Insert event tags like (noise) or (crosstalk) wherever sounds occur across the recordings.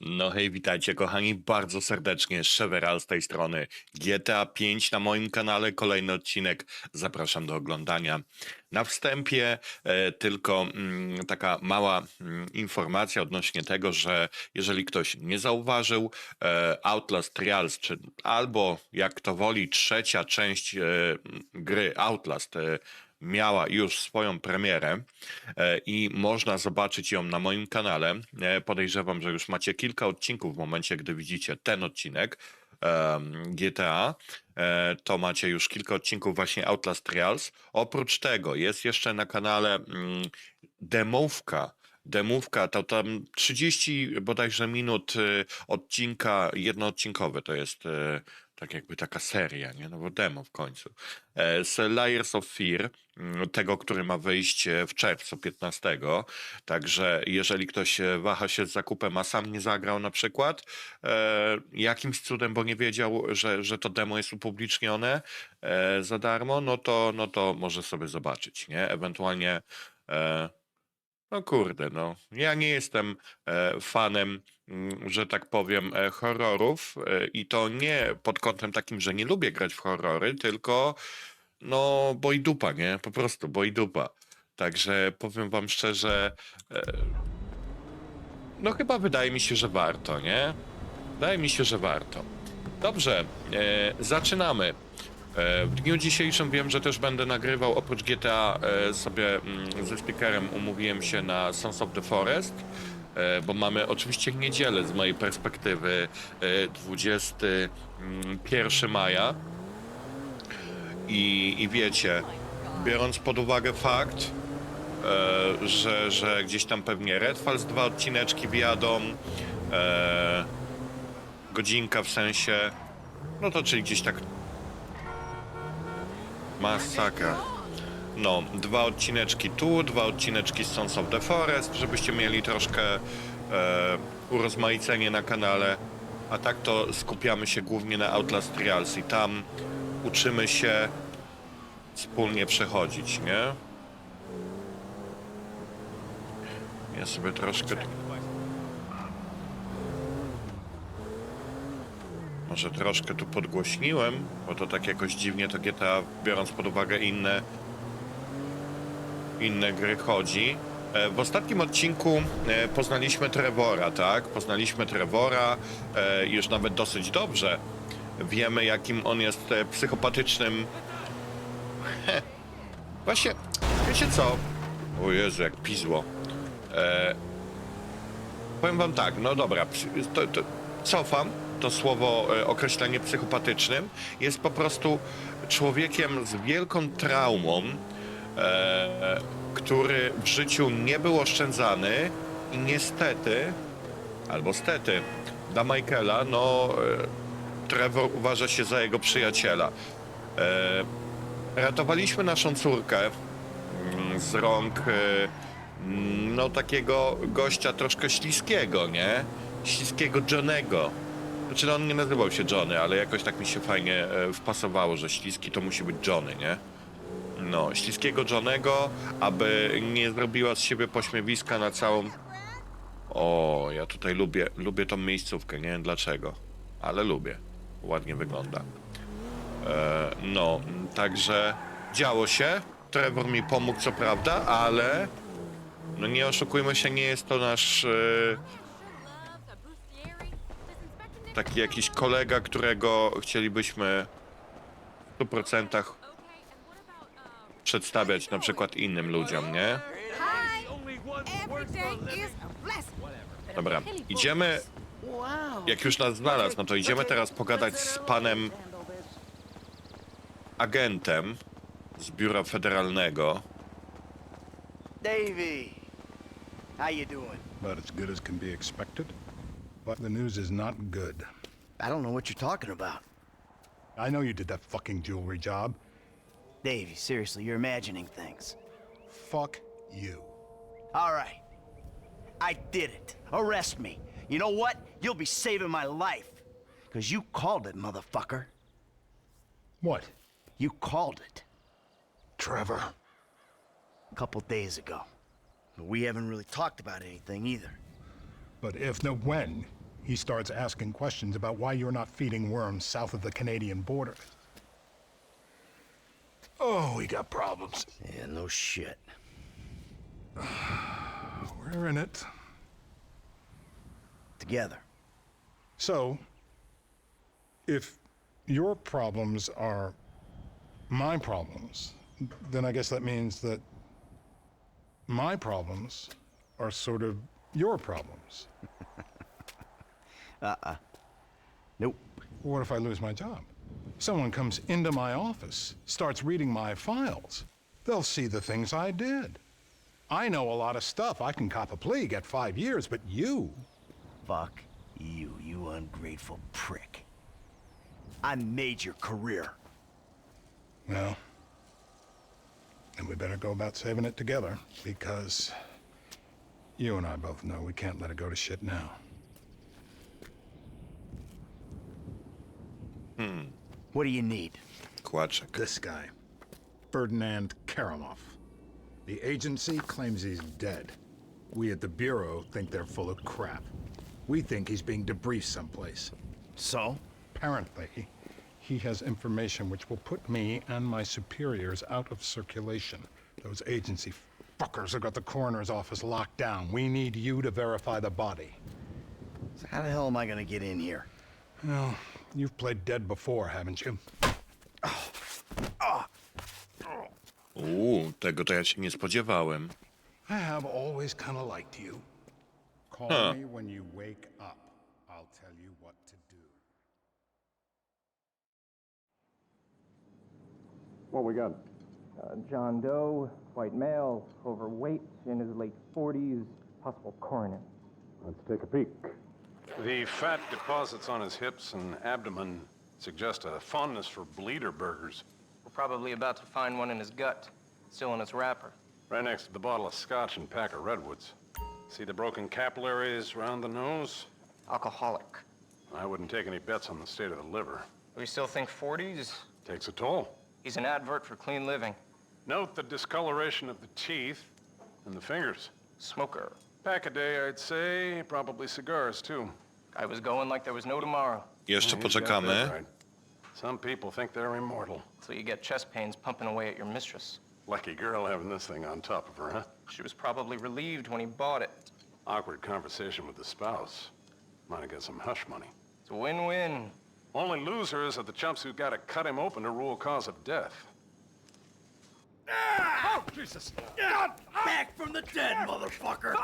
No hej, witajcie kochani bardzo serdecznie, Szeweral z tej strony. GTA 5 na moim kanale, kolejny odcinek, zapraszam do oglądania. Na wstępie e, tylko mm, taka mała mm, informacja odnośnie tego, że jeżeli ktoś nie zauważył, e, Outlast Trials, czy albo jak kto woli, trzecia część e, gry Outlast e, miała już swoją premierę e, i można zobaczyć ją na moim kanale. E, Podejrzewam, że już macie kilka odcinków w momencie, gdy widzicie ten odcinek GTA. E, To macie już kilka odcinków właśnie Outlast Trials. Oprócz tego jest jeszcze na kanale mm, demówka. Demówka to tam 30 bodajże minut y, odcinka jednoodcinkowy to jest y, tak jakby taka seria, nie? No bo demo w końcu. E, Z Layers of Fear, mm, tego, który ma wyjść w czerwcu 15. Także jeżeli ktoś e, waha się z zakupem, a sam nie zagrał na przykład, e, jakimś cudem, bo nie wiedział, że, że to demo jest upublicznione za darmo, no to, no to może sobie zobaczyć, nie? Ewentualnie no kurde, no. Ja nie jestem fanem, że tak powiem, e, horrorów e, i to nie pod kątem takim, że nie lubię grać w horrory, tylko no bo i dupa, nie? Po prostu, bo i dupa. Także powiem wam szczerze, e, no chyba wydaje mi się, że warto, nie? Wydaje mi się, że warto. Dobrze, zaczynamy. W dniu dzisiejszym wiem, że też będę nagrywał oprócz GTA sobie mm, ze speakerem umówiłem się na Sons of the Forest, bo mamy oczywiście niedzielę z mojej perspektywy e, 21 maja i, i wiecie, biorąc pod uwagę fakt, e, że, że gdzieś tam pewnie Redfalls dwa odcineczki wjadą, e, godzinka w sensie, no to czyli gdzieś tak Masakra. No, dwa odcineczki tu, dwa odcineczki z Sons of the Forest, żebyście mieli troszkę e, urozmaicenie na kanale. A tak to skupiamy się głównie na Outlast Trials i tam uczymy się wspólnie przechodzić, nie? Ja sobie troszkę... Może troszkę tu podgłośniłem, bo to tak jakoś dziwnie to GTA, biorąc pod uwagę inne inne gry chodzi. E, W ostatnim odcinku e, poznaliśmy Trevora, tak? Poznaliśmy Trevora e, już nawet dosyć dobrze. Wiemy, jakim on jest psychopatycznym. (laughs) Właśnie, wiecie co? O Jezu, jak pizło. Powiem wam tak, no dobra, to, to cofam to słowo, określenie psychopatycznym. Jest po prostu człowiekiem z wielką traumą, e, który w życiu nie był oszczędzany i niestety, albo stety, dla Michaela, no, e, Trevor uważa się za jego przyjaciela. E, ratowaliśmy naszą córkę mm, z rąk e, mm, no takiego gościa troszkę śliskiego, nie? Śliskiego Johnego. Znaczy no, on nie nazywał się Johnny, ale jakoś tak mi się fajnie e, wpasowało, że śliski to musi być Johnny, nie? No, śliskiego Johnego, aby nie zrobiła z siebie pośmiewiska na całą... O, ja tutaj lubię, lubię tą miejscówkę, nie wiem dlaczego, ale lubię. Ładnie wygląda. E, no, także działo się. Trevor mi pomógł, co prawda, ale no nie oszukujmy się, nie jest to nasz e, taki jakiś kolega, którego chcielibyśmy w 100% przedstawiać na przykład innym ludziom, nie? Dobra, idziemy, jak już nas znalazł, no to idziemy teraz pogadać z panem agentem z biura federalnego. Davey, how you doing? About as good as can be expected. But the news is not good. I don't know what you're talking about. I know you did that fucking jewelry job. Davey, seriously, you're imagining things. Fuck you. All right. I did it. Arrest me. You know what? You'll be saving my life. Because you called it, motherfucker. What? You called it. Trevor? A couple days ago. But We haven't really talked about anything either. But if no when, he starts asking questions about why you're not feeding worms south of the Canadian border. Oh, we got problems. Yeah, no shit. (sighs) We're in it. Together. So, if your problems are my problems, then I guess that means that my problems are sort of your problems. (laughs) Uh. Nope. What if I lose my job? Someone comes into my office, starts reading my files. They'll see the things I did. I know a lot of stuff. I can cop a plea, get five years, but you, Fuck you, you ungrateful prick. I made your career. well, then we better go about saving it together because you and I both know we can't let it go to shit now. Hmm. What do you need? Kłaczek. This guy, Ferdinand Karamov. The agency claims he's dead. We at the Bureau think they're full of crap. We think he's being debriefed someplace. So? Apparently, he has information which will put me and my superiors out of circulation. Those agency fuckers have got the coroner's office locked down. We need you to verify the body. So how the hell am I gonna get in here? Well, you've played dead before, haven't you? Uuu, tego to ja się nie spodziewałem. I have always kind of liked you. Call Huh. me when you wake up. I'll tell you what to do. What we got? Uh, John Doe, white male, overweight, in his late 40s, possible coroner. Let's take a peek. The fat deposits on his hips and abdomen suggest a fondness for bleeder burgers. We're probably about to find one in his gut, still in its wrapper. Right next to the bottle of scotch and pack of redwoods. See the broken capillaries around the nose? Alcoholic. I wouldn't take any bets on the state of the liver. We still think 40s? Takes a toll. He's an advert for clean living. Note the discoloration of the teeth and the fingers. Smoker. Pack a day, I'd say. Probably cigars, too. I was going like there was no tomorrow. Jeszcze He's got poczekamy. that right. Some people think they're immortal. So you get chest pains pumping away at your mistress. Lucky girl having this thing on top of her, huh? She was probably relieved when he bought it. Awkward conversation with the spouse. Might have got some hush money. It's a win-win. Only losers are the chumps who gotta cut him open to rule cause of death. Back from the dead, motherfucker!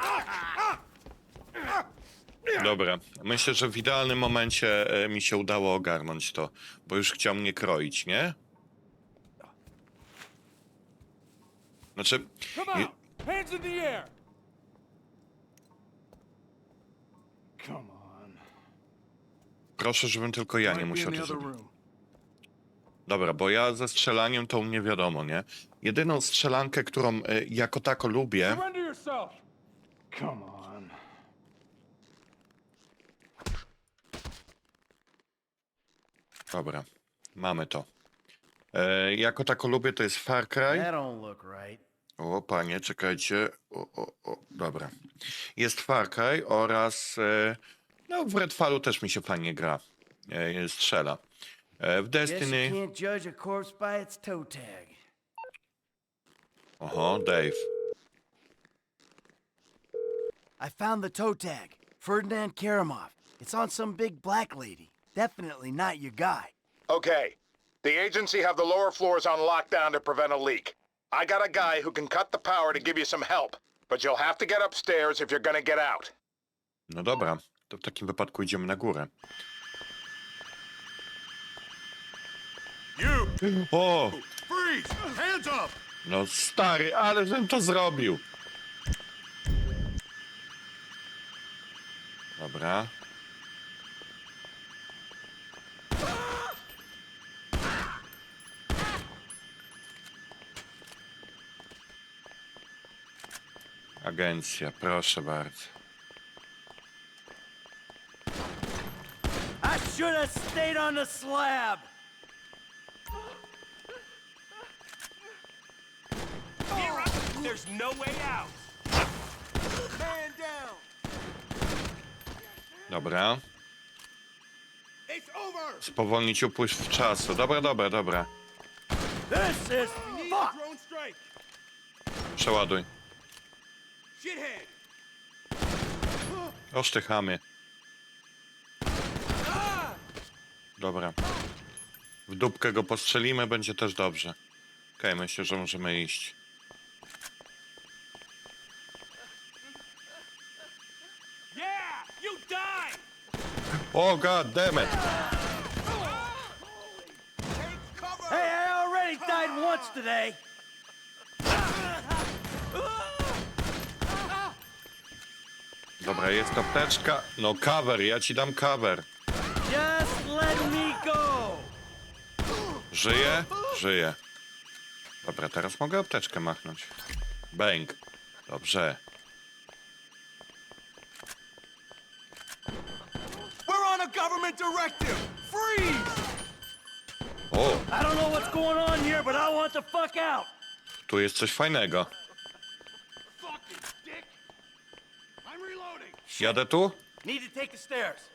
Dobra, myślę, że w idealnym momencie e, mi się udało ogarnąć to, bo już chciał mnie kroić, nie? Znaczy, Come je- out! Hands in the air! Come on. proszę, żebym tylko ja nie Might be musiał the to other zrobić. room. Dobra, bo ja ze strzelaniem to u mnie wiadomo, nie? Jedyną strzelankę, którą e, jako tako lubię, Surrender yourself! Come on. dobra, mamy to. E, jako tako lubię, to jest Far Cry. That don't look right. O, panie, czekajcie. O, o, o, dobra. Jest Far Cry oraz. E, no, w Redfallu też mi się fajnie gra. E, strzela. E, w Guess you can't judge a corpse by its toe tag. Uh-huh, Dave. I found the toe tag. Ferdinand Karamov. It's on some big black lady. Definitely not your guy. Okay. The agency have the lower floors on lockdown to prevent a leak. I got a guy who can cut the power to give you some help, but you'll have to get upstairs if you're gonna get out. No dobra, to w takim wypadku idziemy na górę. O! Freeze! Hands up! No stary, ale żem to zrobił. Dobra. Agencja, proszę bardzo. I should have stayed on the slab! There's no way out! Man down! Dobra. Spowolnić upływ czasu. Dobra, dobra, dobra. This is fuck! Przeładuj. Osztychamy. Dobra. W dupkę go postrzelimy, będzie też dobrze. Okej, myślę, że możemy iść. O, god damn it! Hey, I already died once today. Dobra, jest apteczka. No, cover, ja ci dam cover. Just let me go. Żyje? Żyje. Dobra, teraz mogę apteczkę machnąć. Bang. Dobrze. We're on a government directive. Freeze! O, I don't know what's going on here, but I want the fuck out. tu jest coś fajnego. Fucking dick! I'm reloading! Jadę tu? Need to take the stairs.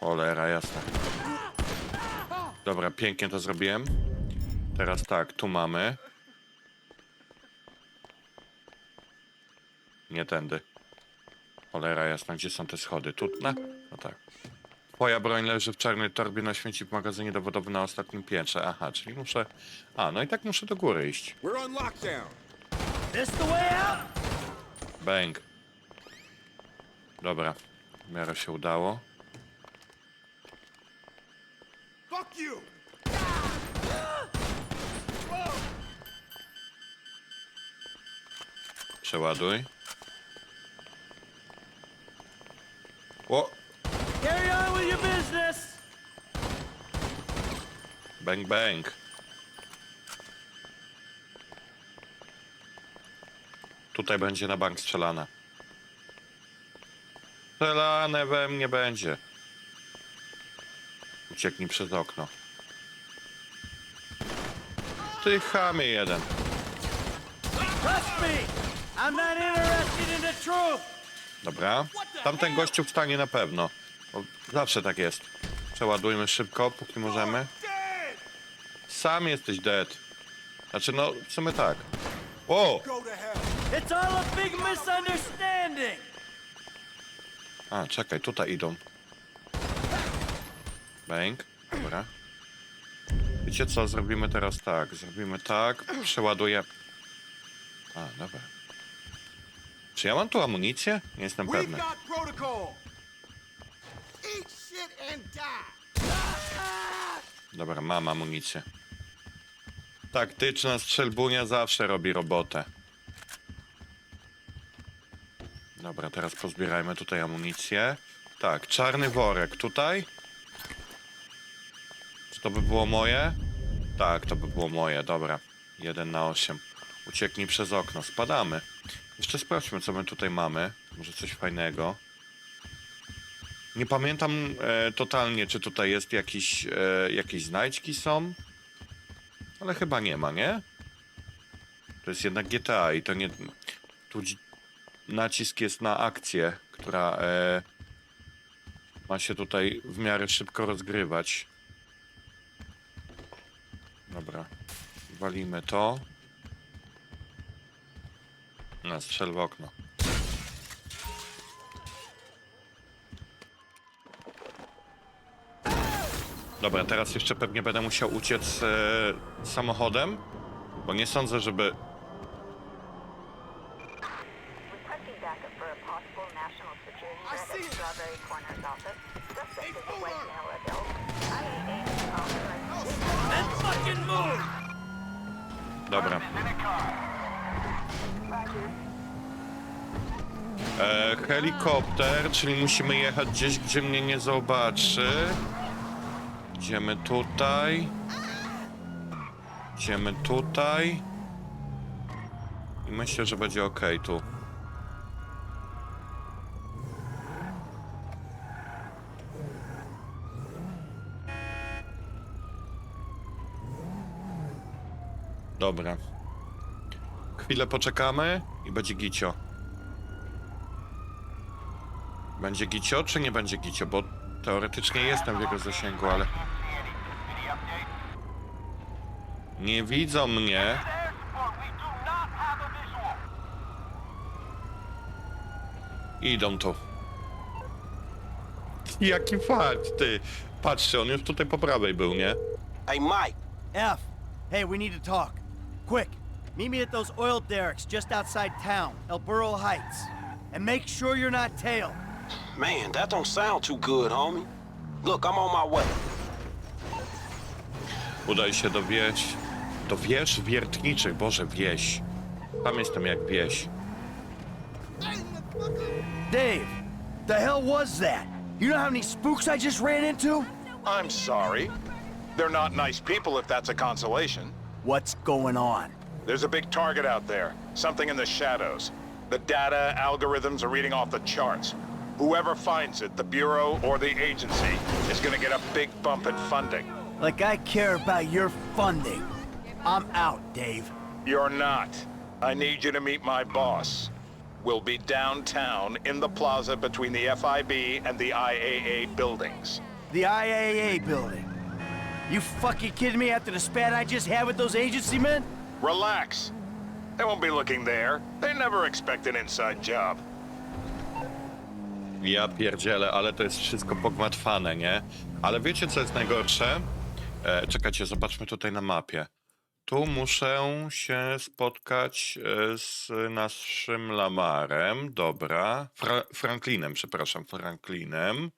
Cholera, jasne. Dobra, pięknie to zrobiłem. Teraz tak, tu mamy. Nie tędy. Cholera jasna, gdzie są te schody? Tu? Na? No tak. Twoja broń leży w czarnej torbie na śmieci w magazynie dowodowym na ostatnim piętrze. Aha, czyli muszę... A, no i tak muszę do góry iść. We're on lockdown! This the way out? Bang. Dobra, w miarę się udało. Fuck you! Przeładuj. O! Carry on with your business. Bang, bang. Tutaj będzie na bank strzelane. Strzelane we mnie będzie. Ucieknij przez okno. Ty chamie jeden. Trust me. I'm not interested in the truth. Dobra. Tamten gościu wstanie na pewno. Bo zawsze tak jest. Przeładujmy szybko, póki możemy. Sam jesteś dead. Znaczy, no, w sumie tak. O! It's all a big misunderstanding. A, czekaj, tutaj idą. Bang. Dobra. Wiecie co? Zrobimy teraz tak. Zrobimy tak. Przeładuję. A, dobra. Czy ja mam tu amunicję? Nie jestem We've pewny. Dobra, mam amunicję. Taktyczna strzelbunia zawsze robi robotę. Dobra, teraz pozbierajmy tutaj amunicję. Tak, czarny worek tutaj. Czy to by było moje? Tak, to by było moje, dobra. 1 na 8. Ucieknij przez okno, spadamy. Jeszcze sprawdźmy, co my tutaj mamy. Może coś fajnego. Nie pamiętam e, totalnie, czy tutaj jest jakiś, e, jakieś znajdźki są. Ale chyba nie ma, nie? To jest jednak GTA i to nie... Tu nacisk jest na akcję, która e, ma się tutaj w miarę szybko rozgrywać. Dobra. Walimy to. No, strzel w okno. Dobra, teraz jeszcze pewnie będę musiał uciec e, samochodem, bo nie sądzę, żeby... Dobra. E, helikopter, czyli musimy jechać gdzieś, gdzie mnie nie zobaczy. Idziemy tutaj. Idziemy tutaj. I myślę, że będzie ok tu. Dobra. Chwilę poczekamy i będzie gicio. Będzie gicio, czy nie będzie gicio? Bo teoretycznie jestem w jego zasięgu, ale... Nie widzą mnie. Idą tu. Jaki fart, ty. Patrzcie, on już tutaj po prawej był, nie? Hey, Mike. F. Hey, we need to talk. Quick. Meet me at those oil derricks just outside town, El Burro Heights. And make sure you're not tailed. Man, that don't sound too good, homie. Look, I'm on my way. Udaj się do wieś. Do wież wiertniczych, Boże, wieś. Tam jestem jak wieś. Dave, the hell was that? You know how many spooks I just ran into? I'm sorry. They're not nice people if that's a consolation. What's going on? There's a big target out there, something in the shadows. The data algorithms are reading off the charts. Whoever finds it, the Bureau or the agency, is gonna get a big bump in funding. Like I care about your funding. I'm out, Dave. You're not. I need you to meet my boss. We'll be downtown in the plaza between the FIB and the IAA buildings. The IAA building. You fucking kidding me after the spat I just had with those agency men? Relax. They won't be looking there. They never expect an inside job. Ja pierdzielę, ale to jest wszystko pogmatwane, nie? Ale wiecie, co jest najgorsze? E, czekajcie, zobaczmy tutaj na mapie. Tu muszę się spotkać e, z naszym Lamarem, dobra. Fra Franklinem, przepraszam, Franklinem.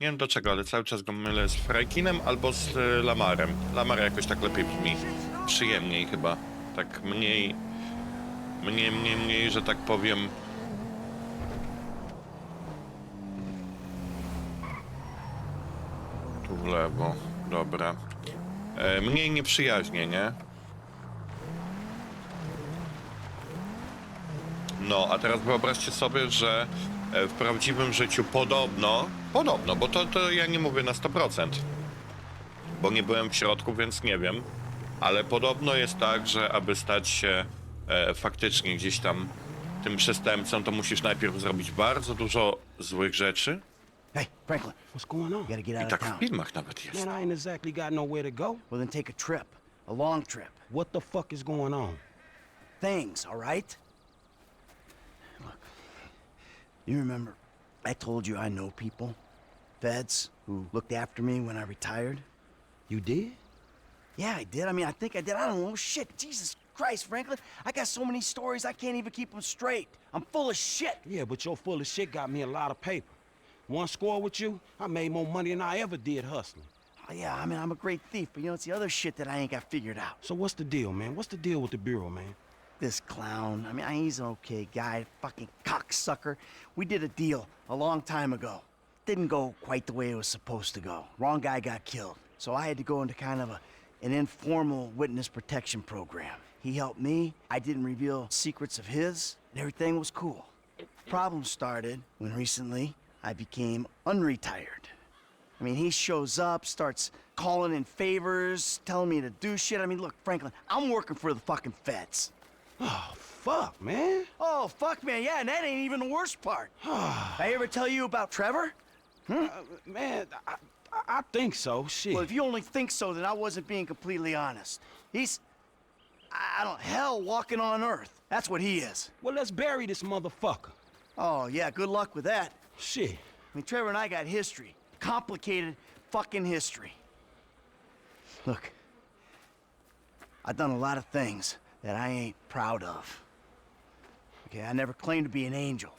Nie wiem do czego, ale cały czas go mylę z Frankinem albo z e, Lamarem. Lamar jakoś tak lepiej brzmi. Przyjemniej chyba. Tak mniej... Mniej, mniej, mniej, że tak powiem... w lewo, dobra. E, mniej nieprzyjaźnie, nie? No, a teraz wyobraźcie sobie, że e, w prawdziwym życiu podobno, podobno, bo to, to ja nie mówię na 100%, bo nie byłem w środku, więc nie wiem, ale podobno jest tak, że aby stać się e, faktycznie gdzieś tam tym przestępcą, to musisz najpierw zrobić bardzo dużo złych rzeczy. Hey, Franklin, What's going on? you gotta get I out of tak w town. filmach nawet jest. Man, I ain't exactly got nowhere to go. Well, then take a trip. A long trip. What the fuck is going on? Things, all right? Look, you remember I told you I know people? Feds who looked after me when I retired? You did? Yeah, I did. I mean, I think I did. I don't know. Shit, Jesus Christ, Franklin. I got so many stories I can't even keep them straight. I'm full of shit. Yeah, but your full of shit got me a lot of paper. One score with you, I made more money than I ever did hustling. Oh, yeah, I mean, I'm a great thief, but you know, it's the other shit that I ain't got figured out. So what's the deal, man? What's the deal with the Bureau, man? This clown, I mean, he's an okay guy, fucking cocksucker. We did a deal a long time ago. Didn't go quite the way it was supposed to go. Wrong guy got killed. So I had to go into kind of a, an informal witness protection program. He helped me. I didn't reveal secrets of his, and everything was cool. Problem started when recently I became unretired. I mean, he shows up, starts calling in favors, telling me to do shit. I mean, look, Franklin, I'm working for the fucking feds. Oh, fuck, man. Oh, fuck, man, yeah, and that ain't even the worst part. (sighs) I ever tell you about Trevor? Uh, man, I, I, I think so. Shit. Well, if you only think so, then I wasn't being completely honest. He's, I I don't, hell walking on earth. That's what he is. well, let's bury this motherfucker. Oh, yeah, good luck with that. Shit. I mean, Trevor and I got history. Complicated fucking history. Look, I've done a lot of things that I ain't proud of. Okay, I never claimed to be an angel.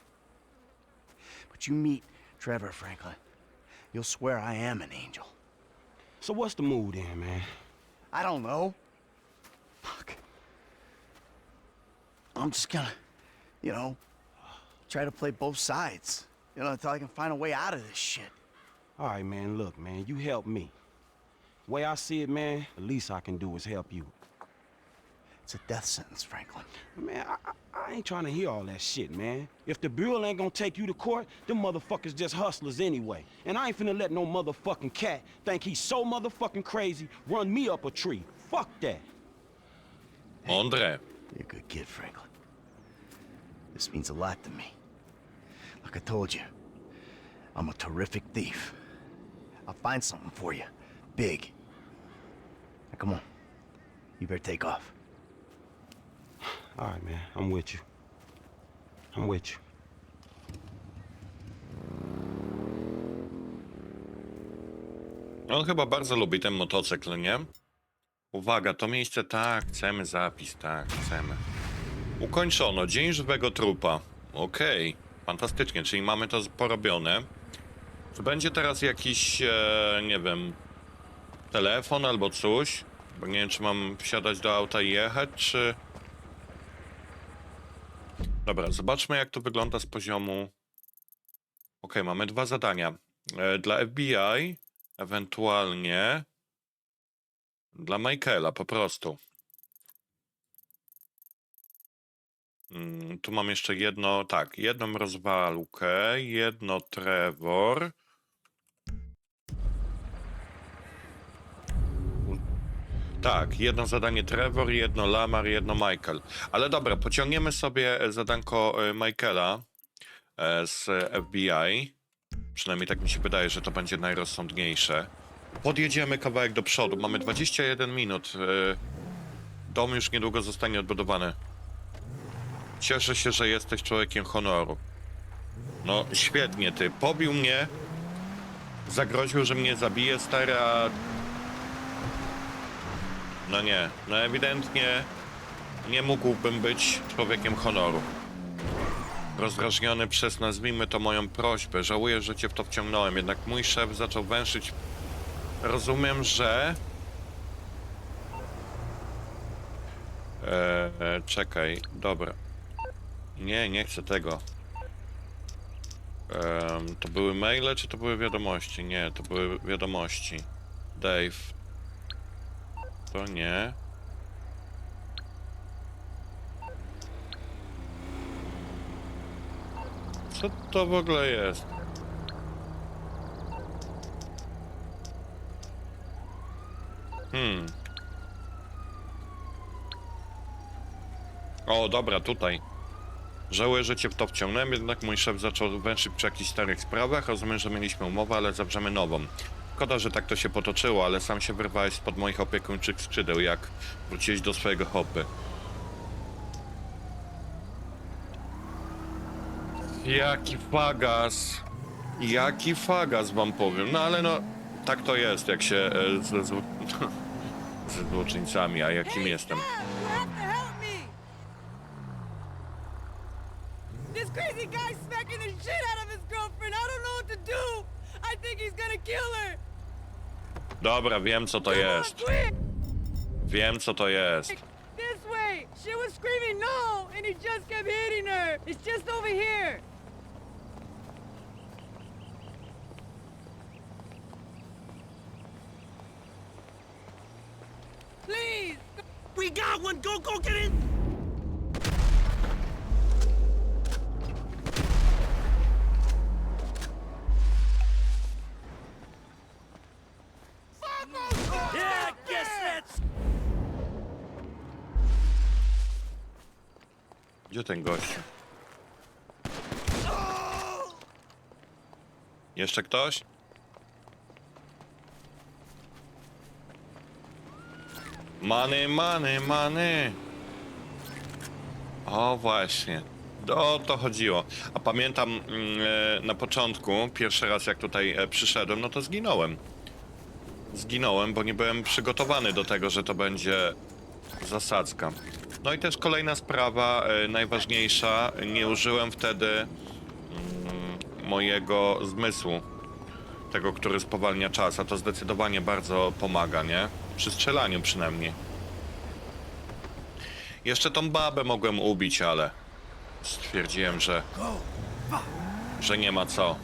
But you meet Trevor, Franklin, you'll swear I am an angel. So what's the mood then, man? I don't know. Fuck. I'm just gonna, you know, try to play both sides. You know, until I can find a way out of this shit. All right, man, look, man, you help me. Way I see it, man, the least I can do is help you. It's a death sentence, Franklin. Man, I, I, I ain't trying to hear all that shit, man. If the Bureau ain't gonna take you to court, them motherfuckers just hustlers anyway. And I ain't finna let no motherfucking cat think he's so motherfucking crazy run me up a tree. Fuck that. Mądre. You're a good kid, Franklin. This means a lot to me. Like I told you, I'm a terrific thief. I'll find something for you. Big. Now, come on. You better take off. All right, man. I'm with you. I'm with you. On chyba bardzo lubi ten motocykl, nie? Uwaga, to miejsce tak, chcemy zapis, tak, chcemy. Ukończono, dzień żywego trupa. Okej, fantastycznie, czyli mamy to porobione. Czy będzie teraz jakiś, e, nie wiem, telefon albo coś? Bo nie wiem, czy mam wsiadać do auta i jechać, czy... Dobra, zobaczmy jak to wygląda z poziomu... Okej, mamy dwa zadania. E, dla FBI, ewentualnie dla Michaela po prostu. Mm, tu mam jeszcze jedno, tak, jedną rozwalkę, jedno Trevor. Tak, jedno zadanie Trevor, jedno Lamar, jedno Michael. Ale dobra, pociągniemy sobie e, zadanko e, Michaela e, z FBI. Przynajmniej tak mi się wydaje, że to będzie najrozsądniejsze. Podjedziemy kawałek do przodu. Mamy 21 minut. Dom już niedługo zostanie odbudowany. Cieszę się, że jesteś człowiekiem honoru. No, świetnie ty. Pobił mnie. Zagroził, że mnie zabije, stary, a... No nie. No ewidentnie nie mógłbym być człowiekiem honoru. Rozdrażniony przez, nazwijmy to, moją prośbę. Żałuję, że cię w to wciągnąłem, jednak mój szef zaczął węszyć. Rozumiem, że... Eee, czekaj, dobra. Nie, nie chcę tego. To były maile, czy to były wiadomości? Nie, to były wiadomości. Dave. To nie. Co to w ogóle jest? Hmm. O, dobra, tutaj. Żałuję, że cię w to wciągnąłem, jednak mój szef zaczął węszyć przy jakichś starych sprawach. Rozumiem, że mieliśmy umowę, ale zawrzemy nową. Szkoda, że tak to się potoczyło, ale sam się wyrwałeś spod moich opiekuńczych skrzydeł, jak wróciłeś do swojego hobby. Jaki fagas. Jaki fagas wam powiem. No ale no, tak to jest, jak się e, ze, zło... (laughs) ze złoczyńcami, a jakim jestem. You have to help me! This crazy guy's smacking the shit out of his girlfriend. I don't know what to do. I think he's gonna kill her. Dobra, wiem co to jest. quick! Wiem co to jest. This way. She was screaming no, and he just kept hitting her. It's just over here. Please. We got one. Go, go, get it. Gdzie ten gościu? Jeszcze ktoś? Many, many, many. O właśnie. O to chodziło. A pamiętam e, na początku, pierwszy raz jak tutaj e, przyszedłem, no to zginąłem. Zginąłem, bo nie byłem przygotowany do tego, że to będzie zasadzka. No i też kolejna sprawa, e, najważniejsza, nie użyłem wtedy mm, mojego zmysłu, tego, który spowalnia czas, a to zdecydowanie bardzo pomaga, nie? Przy strzelaniu przynajmniej. Jeszcze tą babę mogłem ubić, ale stwierdziłem, że, że nie ma co.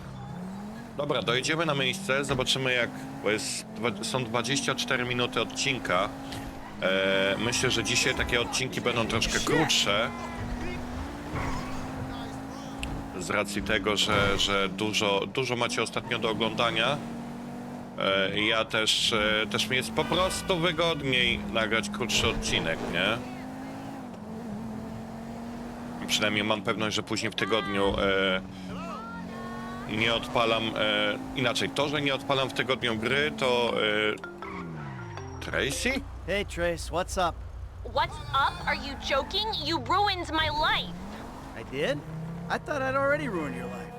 Dobra, dojedziemy na miejsce, zobaczymy jak, bo jest, są 24 minuty odcinka. E, myślę, że dzisiaj takie odcinki będą troszkę krótsze. Z racji tego, że, że dużo, dużo macie ostatnio do oglądania. E, ja też, e, też mi jest po prostu wygodniej nagrać krótszy odcinek, nie? Przynajmniej mam pewność, że później w tygodniu e, nie odpalam, e, inaczej, to, że nie odpalam w tygodniu gry, to e, Tracy? Hey, Trace, what's up? What's up? Are you joking? You ruined my life. I did? I thought I'd already ruined your life.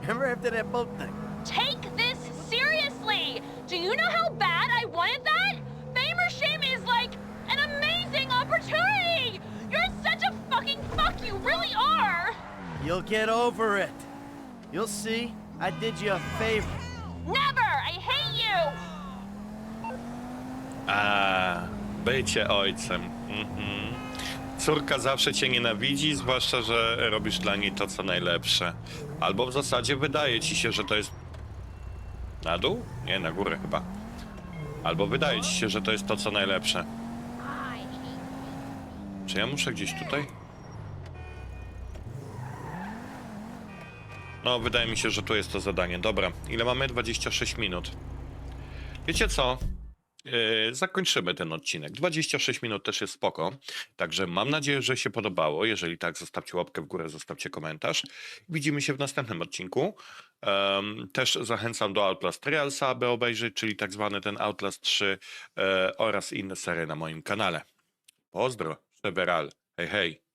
Remember after that boat thing? Take this seriously. Do you know how bad I wanted that? Fame or shame is like an amazing opportunity. You're such a fucking fuck. You really are. You'll get over it. You'll see. I did you a favor. Never. I hate you. A, bycie ojcem. Mhm. Córka zawsze cię nienawidzi, zwłaszcza, że robisz dla niej to, co najlepsze. Albo w zasadzie wydaje ci się, że to jest... Na dół? Nie, na górę chyba. Albo wydaje ci się, że to jest to, co najlepsze. Czy ja muszę gdzieś tutaj? No, wydaje mi się, że tu jest to zadanie. Dobra, ile mamy? 26 minut. Wiecie co? Yy, zakończymy ten odcinek. 26 minut też jest spoko. Także mam nadzieję, że się podobało. Jeżeli tak, zostawcie łapkę w górę, zostawcie komentarz. Widzimy się w następnym odcinku. Em, też zachęcam do Outlast Trialsa, aby obejrzeć, czyli tak zwany ten Outlast 3 e, oraz inne serie na moim kanale. Pozdro, Several. Hej, hej.